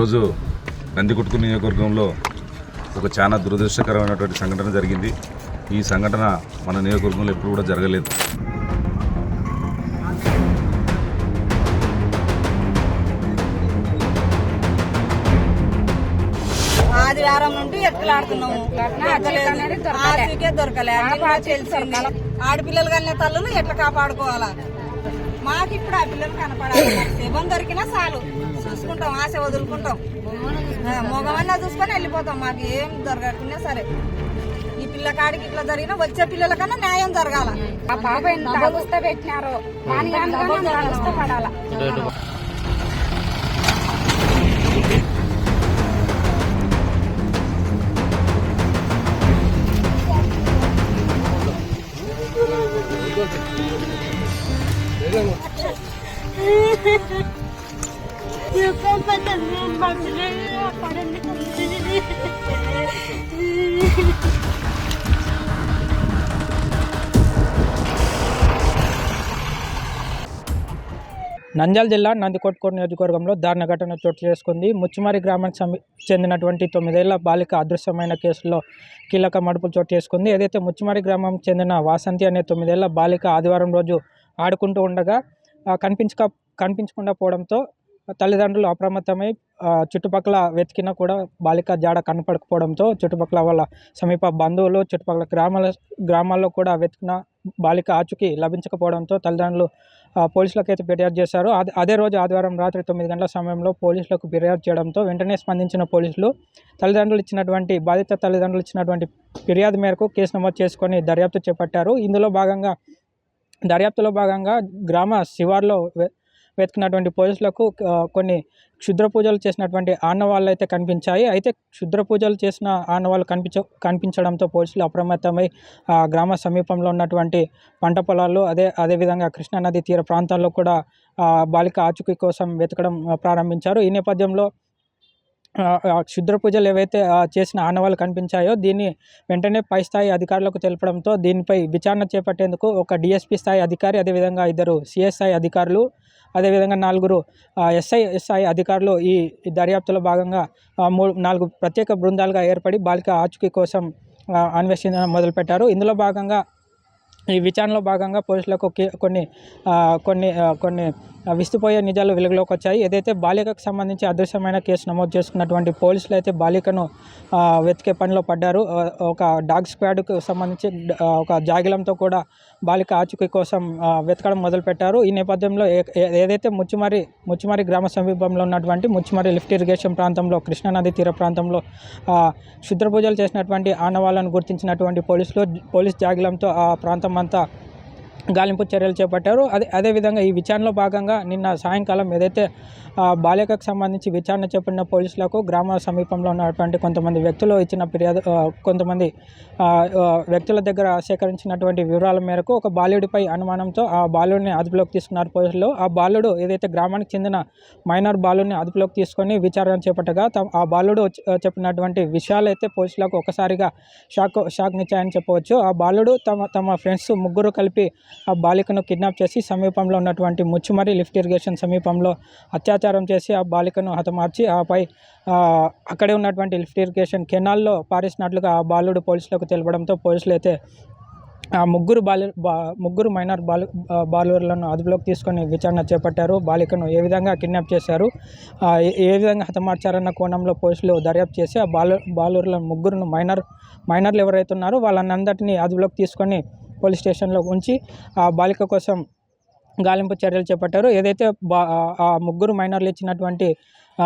ఈరోజు నందికొట్కు నియోజకవర్గంలో ఒక చాలా దురదృష్టకరమైనటువంటి సంఘటన జరిగింది. ఈ సంఘటన మన నియోజకవర్గంలో ఎప్పుడు కూడా జరగలేదు. ఆదివారం నుండి ఎత్తులాడుతున్నాము ఆర్సీకే దొరకలే. నిన్న తెలిసింది ఆడపిల్లలు కన్నా తల్లులు ఎట్లా కాపాడుకోవాలా? మాకు ఇప్పుడు ఆ పిల్లలు కనపడాలి. శవం దొరికినా చాలు. చూసుకుంటాం ఆశ వదులుకుంటాం. ఆ, మగవన్నా చూసుకొని వెళ్ళిపోతాం. మాకు ఏం దొరకకున్నా సరే. ఈ పిల్లకాడికి ఇట్లా జరిగినా వచ్చే పిల్లల కన్నా న్యాయం జరగాల. ఆ పాప ఎంత అవస్థ పెట్టినారో. దాని అవస్థ నంద్యాల జిల్లా నందికొట్కూరు నియోజకవర్గంలో దారుణ ఘటన చోటు చేసుకుంది. ముచ్చిమారి గ్రామానికి చెందినటువంటి తొమ్మిదేళ్ళ బాలిక అదృశ్యమైన కేసులో కీలక మడుపులు చోటు చేసుకుంది. ఏదైతే ముచ్చిమారి గ్రామం చెందిన వాసంతి అనే తొమ్మిదేళ్ళ బాలిక ఆదివారం రోజు ఆడుకుంటూ ఉండగా కనిపించక కనిపించకుండా పోవడంతో తల్లిదండ్రులు అప్రమత్తమై చుట్టుపక్కల వెతికినా కూడా బాలిక జాడ కనపడకపోవడంతో చుట్టుపక్కల వాళ్ళ సమీప బంధువులు చుట్టుపక్కల గ్రామాల గ్రామాల్లో కూడా వెతికిన బాలిక ఆచూకీ లభించకపోవడంతో తల్లిదండ్రులు పోలీసులకు అయితే ఫిర్యాదు చేశారు. అదే అదే రోజు ఆదివారం రాత్రి తొమ్మిది గంటల సమయంలో పోలీసులకు ఫిర్యాదు చేయడంతో వెంటనే స్పందించిన పోలీసులు తల్లిదండ్రులు ఇచ్చినటువంటి బాధిత తల్లిదండ్రులు ఇచ్చినటువంటి ఫిర్యాదు మేరకు కేసు నమోదు చేసుకొని దర్యాప్తు చేపట్టారు. ఇందులో భాగంగా దర్యాప్తులో భాగంగా గ్రామ శివార్లో వెతికినటువంటి పోలీసులకు కొన్ని క్షుద్ర పూజలు చేసినటువంటి ఆనవాళ్ళు అయితే కనిపించాయి. అయితే క్షుద్ర పూజలు చేసిన ఆనవాళ్ళు కనిపించ కనిపించడంతో పోలీసులు అప్రమత్తమై ఆ గ్రామ సమీపంలో ఉన్నటువంటి పంట పొలాలు అదే అదేవిధంగా కృష్ణానది తీర ప్రాంతాల్లో కూడా ఆ, బాలిక ఆచూకీ కోసం వెతకడం ప్రారంభించారు. ఈ నేపథ్యంలో క్షుద్ర పూజలు ఏవైతే చేసిన ఆనవాళ్ళు కనిపించాయో దీన్ని వెంటనే పై స్థాయి అధికారులకు తెలపడంతో దీనిపై విచారణ చేపట్టేందుకు ఒక డిఎస్పీ స్థాయి అధికారి అదేవిధంగా ఇద్దరు సిఎస్ఐ అధికారులు అదేవిధంగా నలుగురు ఎస్ఐ ఎస్ఐ అధికారులు ఈ దర్యాప్తులో భాగంగా మూడు నాలుగు ప్రత్యేక బృందాలుగా ఏర్పడి బాలిక ఆచూకీ కోసం అన్వేషణ మొదలుపెట్టారు. ఇందులో భాగంగా ఈ విచారణలో భాగంగా పోలీసులకు కొన్ని కొన్ని కొన్ని విస్తుపోయే నిజాలు వెలుగులోకి వచ్చాయి. ఏదైతే బాలికకు సంబంధించి అదృశ్యమైన కేసు నమోదు చేసుకున్నటువంటి పోలీసులు అయితే బాలికను వెతికే పనిలో పడ్డారు. ఒక డాగ్ స్క్వాడ్కు సంబంధించి ఒక జాగిలంతో కూడా బాలిక ఆచూకీ కోసం వెతకడం మొదలుపెట్టారు. ఈ నేపథ్యంలో ఏ- ఏదైతే ముచ్చుమరి ముచ్చుమరి గ్రామ సమీపంలో ఉన్నటువంటి ముచ్చుమరి లిఫ్ట్ ఇరిగేషన్ ప్రాంతంలో కృష్ణానది తీర ప్రాంతంలో క్షుద్ర పూజలు చేసినటువంటి ఆనవాళ్ళను గుర్తించినటువంటి పోలీసులు పోలీస్ జాగిలంతో ఆ ప్రాంతం అంతా గాలింపు చర్యలు చేపట్టారు. అదే అదేవిధంగా ఈ విచారణలో భాగంగా నిన్న సాయంకాలం ఏదైతే బాలికకు సంబంధించి విచారణ చేపట్టిన పోలీసులకు గ్రామ సమీపంలో ఉన్నటువంటి కొంతమంది వ్యక్తులు ఇచ్చిన ఫిర్యాదు కొంతమంది వ్యక్తుల దగ్గర సేకరించినటువంటి వివరాల మేరకు ఒక బాలుడిపై అనుమానంతో ఆ బాలుడిని అదుపులోకి తీసుకున్నారు పోలీసులు. ఆ బాలుడు ఏదైతే గ్రామానికి చెందిన మైనర్ బాలుడిని అదుపులోకి తీసుకొని విచారణ చేపట్టగా తమ- ఆ బాలుడు చెప్పినటువంటి విషయాలు అయితే పోలీసులకు ఒకసారిగా షాక్ షాక్నిచ్చాయని చెప్పవచ్చు. ఆ బాలుడు తమ తమ ఫ్రెండ్స్ ముగ్గురు కలిపి ఆ బాలికను కిడ్నాప్ చేసి సమీపంలో ఉన్నటువంటి ముచ్చుమరి లిఫ్ట్ ఇరిగేషన్ సమీపంలో అత్యాచారం చేసి ఆ బాలికను హతమార్చి ఆపై అక్కడే ఉన్నటువంటి లిఫ్ట్ ఇరిగేషన్ కెనాల్లో పారేసినట్లుగా ఆ బాలుడు పోలీసులకు తెలపడంతో పోలీసులు అయితే ఆ ముగ్గురు బాలు బా ముగ్గురు మైనర్ బాలు ఆ, అదుపులోకి తీసుకొని విచారణ చేపట్టారు. బాలికను ఏ విధంగా కిడ్నాప్ చేశారు ఏ- విధంగా హతమార్చారన్న కోణంలో పోలీసులు దర్యాప్తు చేసి ఆ బాలు బాలురుల ముగ్గురును మైనర్ మైనర్లు ఎవరైతే ఉన్నారో వాళ్ళందరినీ అదుపులోకి తీసుకొని పోలీస్ స్టేషన్లో ఉంచి ఆ బాలిక కోసం గాలింపు చర్యలు చేపట్టారు. ఏదైతే బా ఆ- ముగ్గురు మైనర్లు ఇచ్చినటువంటి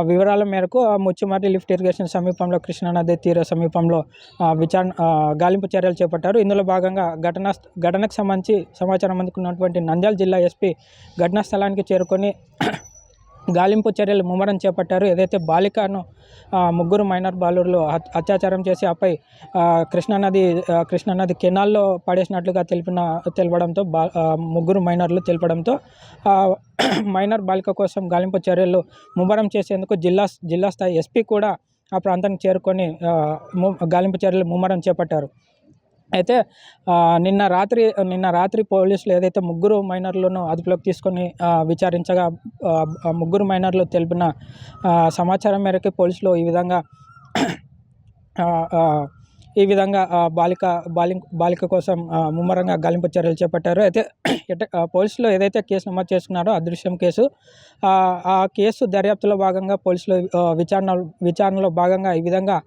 వివరాల మేరకు ఆ ముచ్చుమర్రి లిఫ్ట్ ఇరిగేషన్ సమీపంలో కృష్ణానది తీర సమీపంలో విచారణ గాలింపు చర్యలు చేపట్టారు. ఇందులో భాగంగా ఘటనా ఘటనకు సంబంధించి సమాచారం అందుకున్నటువంటి నంద్యాల జిల్లా ఎస్పీ ఘటనా స్థలానికి చేరుకొని గాలింపు చర్యలు ముమ్మరం చేపట్టారు. ఏదైతే బాలికను ముగ్గురు మైనర్ బాలురులు అత్యాచారం చేసి ఆపై కృష్ణానది కృష్ణానది కెనాల్లో పడేసినట్లుగా తెలిపిన తెలపడంతో బా ముగ్గురు మైనర్లు తెలపడంతో మైనర్ బాలిక కోసం గాలింపు చర్యలు ముమ్మరం చేసేందుకు జిల్లా జిల్లా స్థాయి ఎస్పీ కూడా ఆ ప్రాంతానికి చేరుకొని ము- గాలింపు చర్యలు ముమ్మరం చేపట్టారు. అయితే నిన్న రాత్రి నిన్న రాత్రి పోలీసులు ఏదైతే ముగ్గురు మైనర్లను అదుపులోకి తీసుకొని విచారించగా ముగ్గురు మైనర్లు తెలిపిన సమాచారం మేరకు పోలీసులు ఈ విధంగా ఈ విధంగా బాలిక బాలి బాలిక కోసం ముమ్మరంగా గాలింపు చర్యలు చేపట్టారు. అయితే పోలీసులు ఏదైతే కేసు నమోదు చేసుకున్నారో అదృశ్యం కేసు ఆ, కేసు దర్యాప్తులో భాగంగా పోలీసులు విచారణ విచారణలో భాగంగా ఈ విధంగా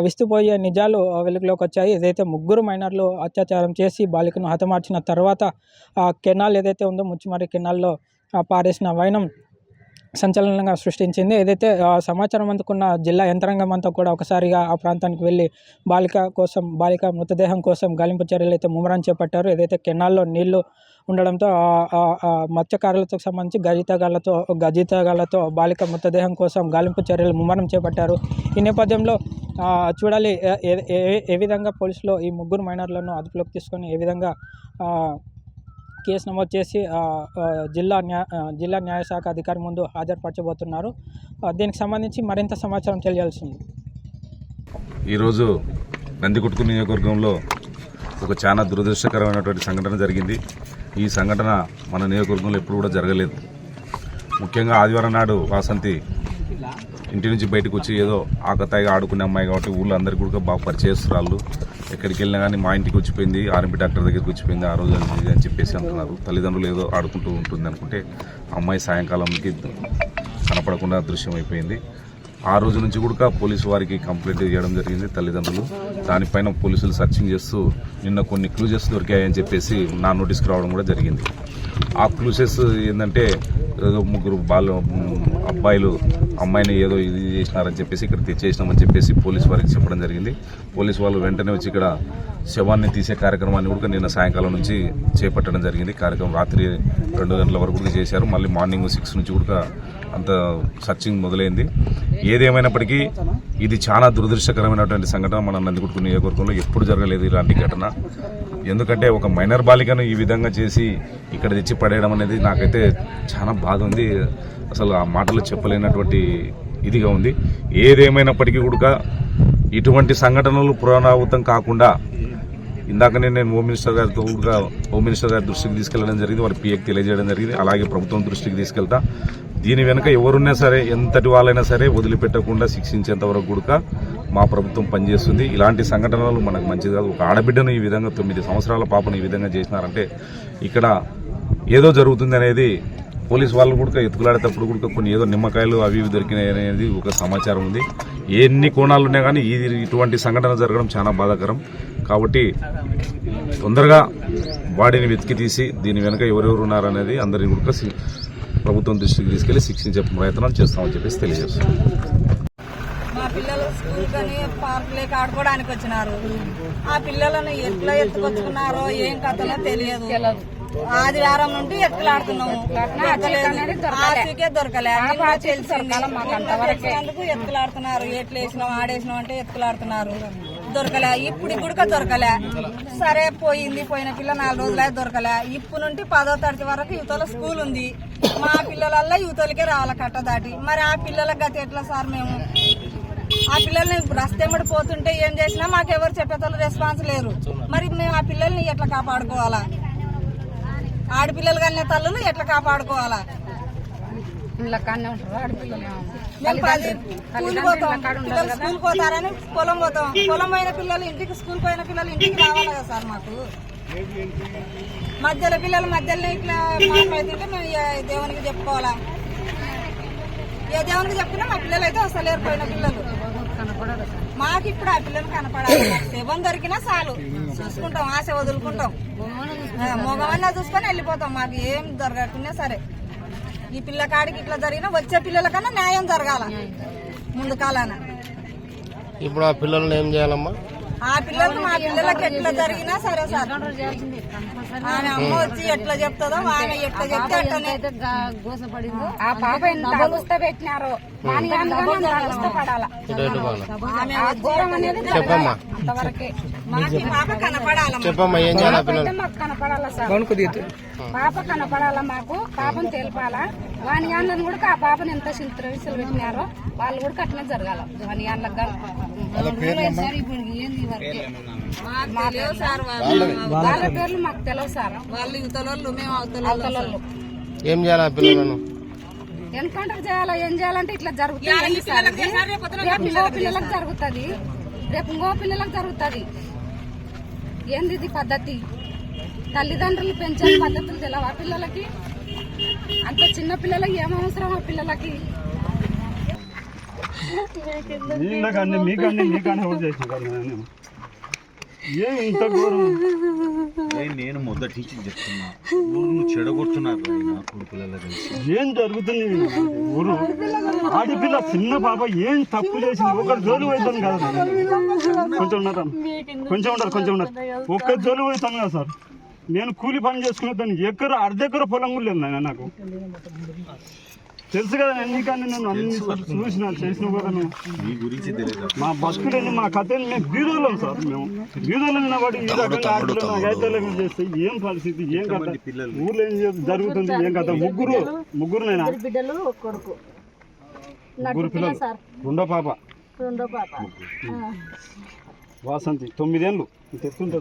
విస్తుపోయే నిజాలు వెలుగులోకి వచ్చాయి. ఏదైతే ముగ్గురు మైనర్లు అత్యాచారం చేసి బాలికను హతమార్చిన తర్వాత ఆ కెనాల్ ఏదైతే ఉందో ముచ్చిమారి కెనాల్లో పారేసిన వైనం సంచలనంగా సృష్టించింది. ఏదైతే సమాచారం అందుకున్న జిల్లా యంత్రాంగం అంతా కూడా ఒకసారిగా ఆ ప్రాంతానికి వెళ్ళి బాలిక కోసం బాలిక మృతదేహం కోసం గాలింపు చర్యలు అయితే ముమ్మరం చేపట్టారు. ఏదైతే కెనాల్లో నీళ్ళు ఉండడంతో ఆ- మత్స్యకారులతో సంబంధించి గజితగాళ్ళతో గజితగాళ్ళతో బాలిక మృతదేహం కోసం గాలింపు చర్యలు ముమ్మరం చేపట్టారు. ఈ నేపథ్యంలో చూడాలి ఏ- ఏ- ఏ- విధంగా పోలీసులు ఈ ముగ్గురు మైనర్లను అదుపులోకి తీసుకొని ఏ విధంగా కేసు నమోదు చేసి జిల్లా న్యా జిల్లా న్యాయశాఖ అధికారి ముందు హాజరుపరచబోతున్నారు. దీనికి సంబంధించి మరింత సమాచారం తెలియాల్సింది. ఈరోజు నందికొట్టుకు నియోజకవర్గంలో ఒక చాలా దురదృష్టకరమైనటువంటి సంఘటన జరిగింది. ఈ సంఘటన మన నియోజకవర్గంలో ఎప్పుడు కూడా జరగలేదు. ముఖ్యంగా ఆదివారం నాడు వాసంతి ఇంటి నుంచి బయటకు వచ్చి ఏదో ఆకతాయిగా ఆడుకునే అమ్మాయి కాబట్టి ఊళ్ళో అందరికీ కూడా బాగా పరిచయస్తురాళ్ళు ఎక్కడికి వెళ్ళినా కానీ మా ఇంటికి వచ్చిపోయింది ఆర్ఎంపీ డాక్టర్ దగ్గరికి వచ్చిపోయింది ఆ రోజు అని చెప్పేసి అంటున్నారు. తల్లిదండ్రులు ఏదో ఆడుకుంటూ ఉంటుంది అనుకుంటే అమ్మాయి సాయంకాలంకి కనపడకుండా దృశ్యం అయిపోయింది. ఆ రోజు నుంచి కూడా పోలీసు వారికి కంప్లైంట్ చేయడం జరిగింది తల్లిదండ్రులు. దానిపైన పోలీసులు సర్చింగ్ చేస్తూ నిన్న కొన్ని క్లూజెస్ దొరికాయని చెప్పేసి నా నోటీస్కి రావడం కూడా జరిగింది. ఆ క్లూజెస్ ఏంటంటే ఏదో ముగ్గురు బాలు అబ్బాయిలు అమ్మాయిని ఏదో ఇది చేసినారని చెప్పేసి ఇక్కడ తెచ్చేసినామని చెప్పేసి పోలీస్ వారికి చెప్పడం జరిగింది. పోలీస్ వాళ్ళు వెంటనే వచ్చి ఇక్కడ శవాన్ని తీసే కార్యక్రమాన్ని కూడా నిన్న సాయంకాలం నుంచి చేపట్టడం జరిగింది. కార్యక్రమం రాత్రి రెండు గంటల వరకు కూడా చేశారు. మళ్ళీ మార్నింగ్ సిక్స్ నుంచి కూడా అంత సర్చింగ్ మొదలైంది. ఏదేమైనప్పటికీ ఇది చాలా దురదృష్టకరమైనటువంటి సంఘటన మన నందికొట్టుకు నియోజకవర్గంలో ఎప్పుడు జరగలేదు ఇలాంటి ఘటన. ఎందుకంటే ఒక మైనర్ బాలికను ఈ విధంగా చేసి ఇక్కడ తెచ్చి పడేయడం అనేది నాకైతే చాలా బాధ ఉంది. అసలు ఆ మాటలు చెప్పలేనటువంటి ఇదిగా ఉంది. ఏదేమైనప్పటికీ కూడా ఇటువంటి సంఘటనలు పునరావృతం కాకుండా ఇందాకనే నేను హోమ్ మినిస్టర్ గారితో కూడా హోమ్ మినిస్టర్ గారి దృష్టికి తీసుకెళ్ళడం జరిగింది వారి పిఎకి తెలియజేయడం జరిగింది. అలాగే ప్రభుత్వం దృష్టికి తీసుకెళ్తా. దీని వెనుక ఎవరున్నా సరే ఎంతటి వాళ్ళైనా సరే వదిలిపెట్టకుండా శిక్షించేంత వరకు కూడా మా ప్రభుత్వం పనిచేస్తుంది. ఇలాంటి సంఘటనలు మనకు మంచిది కాదు. ఒక ఆడబిడ్డను ఈ విధంగా తొమ్మిది సంవత్సరాల పాపను ఈ విధంగా చేసినారంటే ఇక్కడ ఏదో జరుగుతుంది అనేది పోలీస్ వాళ్ళు కూడా ఎత్తుకులాడేటప్పుడు కూడా కొన్ని ఏదో నిమ్మకాయలు అవి ఇవి దొరికినాయి అనేది ఒక సమాచారం ఉంది. ఎన్ని కోణాలు ఉన్నా కానీ ఇది ఇటువంటి సంఘటన జరగడం చాలా బాధాకరం. కాబట్టి తొందరగా బాడీని వెతికి తీసి దీని వెనుక ఎవరెవరు ఉన్నారనేది అందరిని కూడా ప్రభుత్వం దృష్టికి తీసుకెళ్ళి శిక్షించే ప్రయత్నాలు చేస్తామని చెప్పేసి తెలియజేస్తున్నాం. మా పిల్లలు స్కూల్ కానీ పార్క్ లేక ఆడుకోవడానికి వచ్చినారు. ఆ పిల్లలను ఎట్లా ఎత్తుకొచ్చుకున్నారో ఏం కథలో తెలియదు. ఆదివారం నుండి ఎత్తులాడుతున్నాము. ఆశకే దొరకలే. తెలిసినందుకు ఎత్తులాడుతున్నారు. ఎట్లు వేసినాం ఆడేసినాం అంటే ఎత్తులాడుతున్నారు. దొరకలే. ఇప్పుడు గుడక దొరకలే. సరే పోయింది. పోయిన పిల్ల నాలుగు రోజులే దొరకలే. ఇప్పుడు నుండి పదో తరగతి వరకు యువతల స్కూల్ ఉంది. మా పిల్లలల్లా యువతలకే రావాలి కట్ట దాటి. మరి ఆ పిల్లల గతి ఎట్లా సార్ మేము? ఆ పిల్లల్ని రస్తెమ్మడి పోతుంటే ఏం చేసినా మాకు ఎవరు చెప్పేతలు రెస్పాన్స్ లేరు. మరి మేము ఆ పిల్లల్ని ఎట్లా కాపాడుకోవాలా? ఆడపిల్లలు కన్నా తల్లులు ఎట్లా కాపాడుకోవాలా? స్కూల్ పోతారని పొలం పోతాం. పొలం పోయిన పిల్లలు ఇంటికి స్కూల్ పోయిన పిల్లలు ఇంటికి రావాలి కదా సార్ మాకు. మధ్యలో పిల్లలు మధ్యలో ఇట్లా మాట్లాడుతుంటే మేము దేవునికి చెప్పుకోవాలా? ఏ దేవునికి చెప్తున్నా మా పిల్లలు అయితే వస్తలేరు పోయిన పిల్లలు. మాకు ఇప్పుడు ఆ పిల్లలు కనపడాలి. శవం దొరికినా చాలు. చూసుకుంటాం ఆశ వదులుకుంటాం. మగవన్నా చూసుకొని వెళ్ళిపోతాం. మాకు ఏం దొరకకున్నా సరే. ఈ పిల్ల కాడికి ఇట్లా జరిగినా వచ్చే పిల్లల కన్నా న్యాయం జరగాల. ముందు కాలాన. ఇప్పుడు ఆ పిల్లల్ని ఏం చేయాలమ్మా? ఆ పిల్లలు మా పిల్లలకి ఎట్లా జరిగినా సరే సార్. ఆమె అమ్మ వచ్చి ఎట్లా చెప్తుందో ఆమె ఎట్లా చెప్తే అట్లనే ఆ పాప ఎంత అవస్థ పెట్టినారో దాని చెప్పమ్మా. పాప చెప్పమ్మా ఏం చేయాలి కనపడాలా సార్. పాప కనపడాలా మాకు పాపను తెలిపాలా? వాని యాన్లను కూడా ఆ పాపను ఎంత విసులు పెట్టినారో వాళ్ళు కూడా అట్లనే జరగాల. వాని యాన్లకు కానీ ఇప్పుడు ఏంది వరకే మాకు తెలియదు సార్ వాళ్ళు. వాళ్ళ పేర్లు మాకు తెలియదు సార్. వాళ్ళు యువతలోళ్ళు మేము అవతలోళ్ళు. ఏం చేయాలి ఆ పిల్లలను? ఎన్కౌంటర్ చేయాలా ఏం చేయాలంటే ఇట్లా జరుగుతుంది. రేపు ఇంకో పిల్లలకు జరుగుతుంది. రేపు ఇంకో పిల్లలకు జరుగుతుంది. ఏంది ఇది పద్ధతి? తల్లిదండ్రులు పెంచే పద్ధతులు తెలవా పిల్లలకి? అంత చిన్న పిల్లలకి ఏం అవసరం ఆ పిల్లలకి? మీకన్నీ ఎవరు చేసిన ఏం ఇంత ఘోరం. ఏయ్, నేను మొదటి నుంచి చెప్తున్నా. ఊరు చెడగొడుతున్నారు నా ఏం జరుగుతుంది? ఊరు. ఆడపిల్ల చిన్న పాప ఏం తప్పు చేసింది? ఒకరు జోలు పోతాను కదా. కొంచెం ఉన్నారా కొంచెం ఉండరు కొంచెం ఉండరు ఒక్క జోలు పోతాను కదా సార్. నేను కూలి పని చేసుకునే దాన్ని ఎకర అర్ధ ఎకర పొలం కూడా లేదు నాయన నాకు. తెలుసు కదా ఎందుకని నేను అన్ని చూసిన చేసిన కూడా నేను. మీ గురించి తెలియదు. మా బతుకులని మా కథని మేము బీదోళ్ళం సార్ మేము. బీదోళ్ళం నిలబడి ఈ రకంగా ఆటలు చేస్తే ఏం పరిస్థితి ఏం కథ? ఊర్లో ఏం జరు- జరుగుతుంది ఏం కథ? ముగ్గురు ముగ్గురు నేను? ముగ్గురు పిల్లలు. రెండో పాప. రెండో పాప. వాసంతి తొమ్మిదేళ్ళు.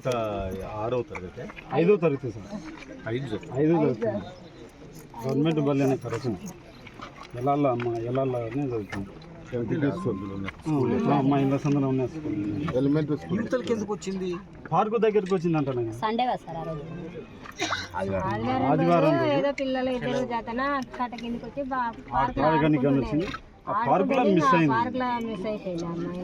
సార్ ఆరో తరగతి. ఐదో తరగతి సార్. ఐదు. ఐదో తరగతి. గవర్నమెంట్ బల్లే కరెక్షన్ ఎలా అమ్మ ఎలా చదువుతాం అమ్మ ఇంట్లో సందరం ఉన్నాయి. School elementary school. పార్కు దగ్గరికి వచ్చిందంట నేను సండే సార్ ఆదివారం ఏదో పిల్లలు ఇద్దరు జాతన కట్ట కిందకి వచ్చి పార్క్ వచ్చింది. పార్కులో మిస్ అయింది పార్క్ లో మిస్ అయిపోయింది అమ్మాయి